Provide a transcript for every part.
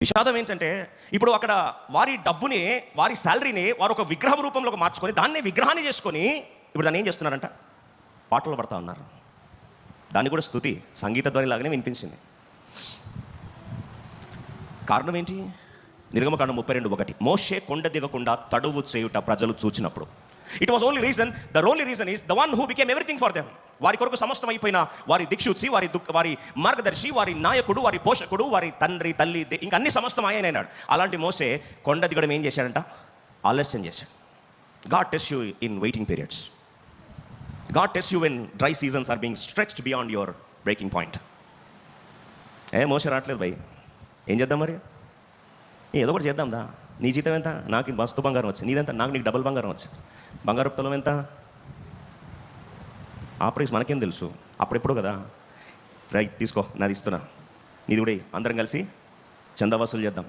విషాదం ఏంటంటే ఇప్పుడు అక్కడ వారి డబ్బుని వారి శాలరీని వారు ఒక విగ్రహం రూపంలోకి మార్చుకొని దాన్ని విగ్రహాన్ని చేసుకొని ఇప్పుడు దాన్ని ఏం చేస్తున్నారంట? పాటలు పడతా ఉన్నారు. దాన్ని కూడా స్థుతి సంగీత ధ్వని లాగానే వినిపించింది. కారణం ఏంటి? నిర్గమకాండం ముప్పై రెండు ఒకటి. మోషే కొండ దిగకుండా తడువు చేయుట ప్రజలు చూచినప్పుడు. It was only reason the only reason is the one who became everything for them వారి కొరకు సమస్తం అయిపోయిన వారి దిక్షుచి వారి దుఃఖ వారి మార్గదర్శి వారి నాయకుడు వారి పోషకుడు వారి తండ్రి తల్లి ఇంకా అన్ని సమస్తం ఆయనైనాడు అలాంటి మోసే కొండ దిగడం ఏం చేశాడంట? ఆలస్యం చేశాడు. God test you in waiting periods God test you in dry seasons are being stretched beyond your breaking point ఏ మోస రావట్లేదు భయ్. ఏం చేద్దాం మరి? ఏదో ఒకటి చేద్దాం దా. నీ జీతం ఎంత? నాకు మస్తు బంగారం వచ్చింది. నీదెంత? నాకు నీకు డబుల్ బంగారం వచ్చింది. బంగారు తులం ఎంత? ఆ ప్రైస్ మనకేం తెలుసు? అప్పుడెప్పుడు కదా? రైట్ తీసుకో నాది ఇస్తున్నా. నీది కూడా అందరం కలిసి చందా వసూలు చేద్దాం.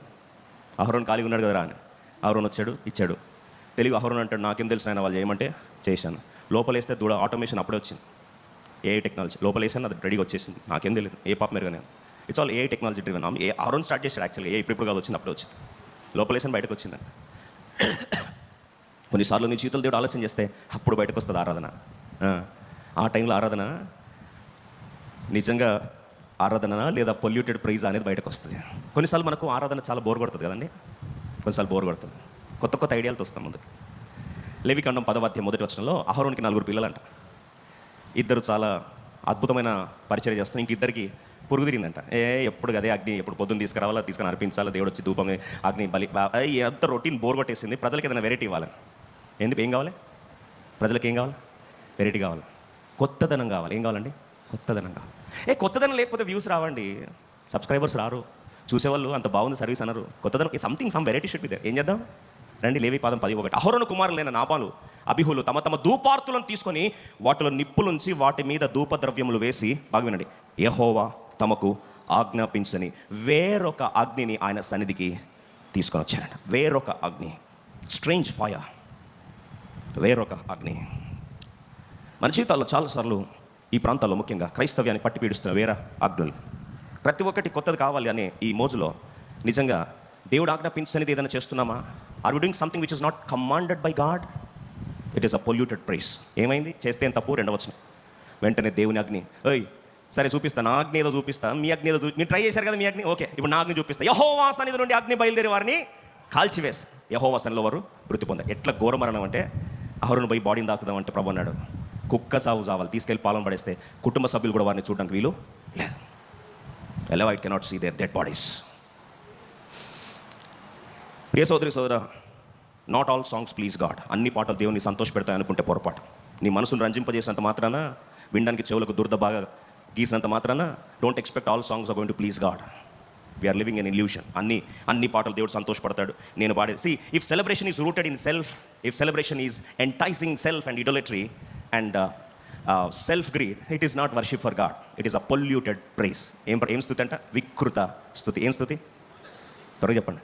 అహరోన్ ఖాళీగా ఉన్నాడు కదరా అని. అహరోన్ వచ్చాడు ఇచ్చాడు. తెలుగు అహరోన్ అంటాడు నాకేం తెలుసు ఆయన వాళ్ళు చేయమంటే చేశాను. లోపలేస్తే దూడ ఆటోమేషన్ అప్పుడే వచ్చింది. ఏఐ టెక్నాలజీ లోపలేసాను అది రెడీగా వచ్చేసింది. నాకేం తెలియదు. ఏ పాప మీరు నేను it's all AI technology driven A Aaron start చేశాడు యాక్చువల్గా ఏ ఇప్పుడు కాదు వచ్చింది అప్పుడే వచ్చింది. లోపలేసాను బయటకు వచ్చిందని. కొన్నిసార్లు నీ జీవితంలో దేవుడు ఆలోచన చేస్తే అప్పుడు బయటకు వస్తుంది ఆరాధన. ఆ, టైంలో ఆరాధన నిజంగా ఆరాధన లేదా పొల్యూటెడ్ ప్రైజ్ అనేది బయటకు వస్తుంది. కొన్నిసార్లు మనకు ఆరాధన చాలా బోర్ కొడుతుంది కదండి? కొన్నిసార్లు బోర్ కొడుతుంది. కొత్త కొత్త ఐడియాలతో వస్తాం ముందుకు లేవికాండం పదవాధ్యం మొదటి వచనంలో అహరోనికి నలుగురు పిల్లలంట. ఇద్దరు చాలా అద్భుతమైన పరిచయం చేస్తాం ఇంక ఇద్దరికి పురుగు తిరిగిందంట. ఏ ఎప్పుడు అదే అగ్ని ఎప్పుడు పొద్దున్న తీసుకురావాలా తీసుకుని అర్పించాలా దేవుడు వచ్చి ధూపమే అగ్ని బలి బా- ఎంత రొటీన్ బోర్ కొట్టేసింది. ప్రజలకి ఏదైనా వెరైటీ ఇవ్వాలి? ఎందుకు? ఏం కావాలి? ప్రజలకు ఏం కావాలి? వెరైటీ కావాలి. కొత్తదనం కావాలి. ఏం కావాలండి? కొత్తదనం కావాలి. ఏ కొత్తదనం లేకపోతే వ్యూస్ రావండి. సబ్స్క్రైబర్స్ రారు. చూసేవాళ్ళు అంత బాగుంది సర్వీస్ అన్నారు కొత్తదనం సంథింగ్ సమ్ వెరైటీ షుడ్ ఇదే ఏం చేద్దాం? రండి లేవి పాదం పది ఒకటి. అహోరణ కుమారులైన నాపాలు అభిహులు తమ తమ ధూపార్తులను తీసుకొని వాటిలో నిప్పులుంచి వాటి మీద ధూపద్రవ్యములు వేసి బాగా వినండి. యహోవా తమకు ఆజ్ఞాపించని వేరొక అగ్నిని ఆయన సన్నిధికి తీసుకొని వచ్చారంట. వేరొక అగ్ని. స్ట్రేంజ్ ఫాయర్ వేరొక అగ్ని. మన జీవితాల్లో చాలాసార్లు ఈ ప్రాంతాల్లో ముఖ్యంగా క్రైస్తవ్యాన్ని పట్టి పీడిస్తున్న వేరే ఆజ్ఞలు ప్రతి ఒక్కటి కొత్తది కావాలి అనే ఈ మోజులో నిజంగా దేవుడు ఆజ్ఞాపించనిది ఏదైనా చేస్తున్నామా? Are we doing something which is not commanded by God it is a polluted praise ఏమైంది? చేస్తే ఏం తప్పు రెండవచ్చిన వెంటనే దేవుని అగ్ని ఓయ్ సరే చూపిస్తా నా అగ్ని ఏదో చూపిస్తా మీ అగ్ని ఏదో మీరు ట్రై చేశారు కదా మీ అగ్ని? ఓకే ఇప్పుడు నా అగ్ని చూపిస్తా. యహోవా సన్నిధి నుండి అగ్ని బయలుదేరి వారిని కాల్చివేసి యహోవా సన్నిలో వారు మృతి పొందారు. ఎట్లా ఘోర మరణం అంటే అహరును పోయి బాడీని దాకుదాం అంటే ప్రభు అన్నాడు. కుక్క చావు చావాలి తీసుకెళ్ళి పాలన పడేస్తే కుటుంబ సభ్యులు కూడా వారిని చూడడానికి వీలు లేదు. ఎలవ్ ఐట్ cannot see their dead bodies ప్రియ సోదరి సోదర not all songs please God అన్ని పాటలు దేవుని సంతోష పెడతాయి అనుకుంటే పొరపాటు. నీ మనసును రంజింపజేసినంత మాత్రాన వినడానికి చెవులకు దురద బాగా గీసినంత మాత్రాన don't expect all songs are going to please God we're living an illusion అన్ని అన్ని పాటలు దేవుడు సంతోషపడతాడు. నేను పాడే see if celebration is rooted in self if celebration is enticing self and idolatry and self greed it is not worship for God it is a polluted praise ఏం ఏం స్థుతి అంట? వికృత స్థుతి. ఏం స్థుతి? త్వరగా చెప్పండి.